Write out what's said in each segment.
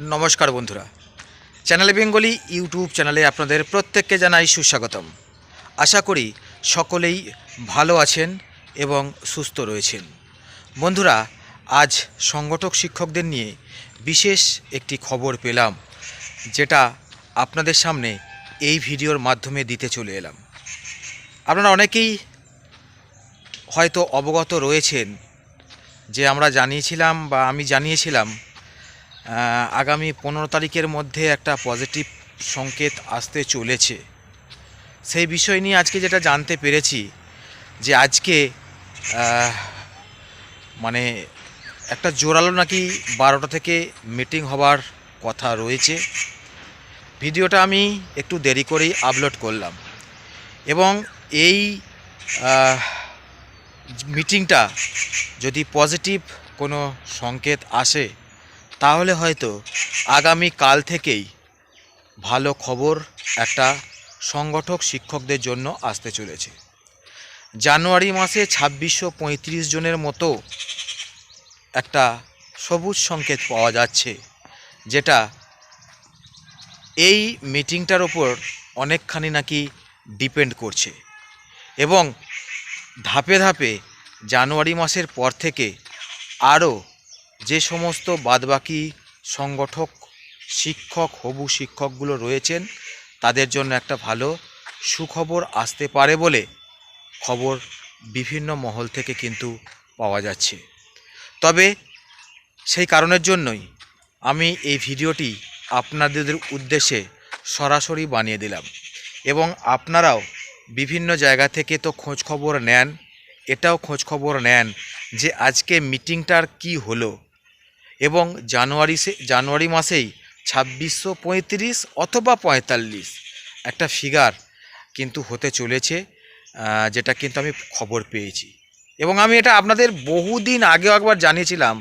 নমস্কার বন্ধুরা। Channel Bengali YouTube চ্যানেলে আপনাদের প্রত্যেককে জানাই সুস্বাগতম। আশা করি সকলেই ভালো আছেন এবং সুস্থ রয়েছেন। বন্ধুরা, আজ সংগঠক শিক্ষকদের নিয়ে বিশেষ একটি খবর পেলাম, যেটা আপনাদের সামনে এই ভিডিওর মাধ্যমে দিতে চলে এলাম। আপনারা অনেকেই হয়তো অবগত রয়েছেন যে আমরা জানিয়েছিলাম বা আমি জানিয়েছিলাম আগামী পনেরো তারিখের মধ্যে একটা পজিটিভ সংকেত আসতে চলেছে। সেই বিষয় নিয়ে আজকে যেটা জানতে পেরেছি, যে আজকে মানে একটা জোরালো নাকি বারোটা থেকে মিটিং হবার কথা রয়েছে। ভিডিওটা আমি একটু দেরি করেই আপলোড করলাম। এবং এই মিটিংটা যদি পজিটিভ কোনো সংকেত আসে তাহলে হয়তো আগামী কাল থেকেই ভালো খবর একটা সংগঠক শিক্ষকদের জন্য আসতে চলেছে। জানুয়ারি মাসে ছাব্বিশশো পঁয়ত্রিশ জনের মতো একটা সবুজ সংকেত পাওয়া যাচ্ছে, যেটা এই মিটিংটার ওপর অনেকখানি নাকি ডিপেন্ড করছে। এবং ধাপে ধাপে জানুয়ারি মাসের পর থেকে আরও যে সমস্ত বাদবাকি সংগঠক, শিক্ষক, হবু শিক্ষকগুলো রয়েছেন, তাদের জন্য একটা ভালো সুখবর আসতে পারে বলে খবর বিভিন্ন মহল থেকে কিন্তু পাওয়া যাচ্ছে। তবে সেই কারণের জন্যই আমি এই ভিডিওটি আপনাদের উদ্দেশ্যে সরাসরি বানিয়ে দিলাম এবং আপনারাও বিভিন্ন জায়গা থেকে তো খোঁজ খবর নেন, এটাও খোঁজ খবর নেন যে আজকে মিটিংটার কি হলো। এবং জানুয়ারি জানুয়ারি মাসেই ছাব্বিশশো পঁয়ত্রিশ অথবা পঁয়তাল্লিশ একটা ফিগার কিন্তু হতে চলেছে যেটা কিন্তু আমি খবর পেয়েছি। এবং আমি এটা আপনাদের বহুদিন আগেও একবার জানিয়েছিলাম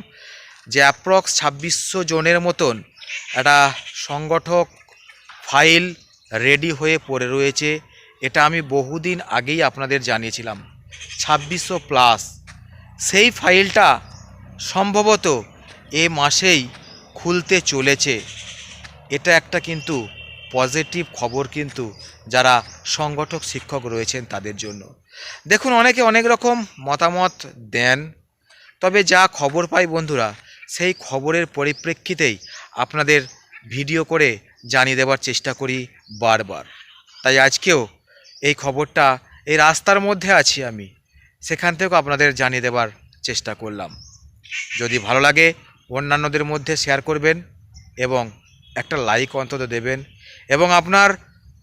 যে অ্যাপ্রক্স ছাব্বিশশো জনের মতন একটা সংগঠক ফাইল রেডি হয়ে পড়ে রয়েছে, এটা আমি বহুদিন আগেই আপনাদের জানিয়েছিলাম। ছাব্বিশশো প্লাস সেই ফাইলটা সম্ভবত এ মাসেই খুলতে চলেছে। এটা একটা কিন্তু পজিটিভ খবর কিন্তু যারা সংগঠক, শিক্ষক রয়েছেন তাদের জন্য। দেখুন, অনেকে অনেক রকম মতামত দেন, তবে যা খবর পাই বন্ধুরা, সেই খবরের পরিপ্রেক্ষিতেই আপনাদের ভিডিও করে জানিয়ে দেওয়ার চেষ্টা করি বারবার। তাই আজকেও এই খবরটা এই রাস্তার মধ্যে আছি আমি, সেখান থেকেও আপনাদের জানিয়ে দেওয়ার চেষ্টা করলাম। যদি ভালো লাগে অন্যান্যদের মধ্যে শেয়ার করবেন এবং একটা লাইক অন্তত দেবেন এবং আপনার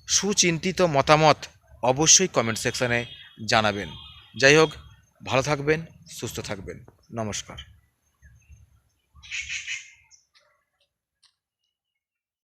সুচিন্তিত মতামত অবশ্যই কমেন্ট সেকশানে জানাবেন। যাই হোক, ভালো থাকবেন, সুস্থ থাকবেন। নমস্কার।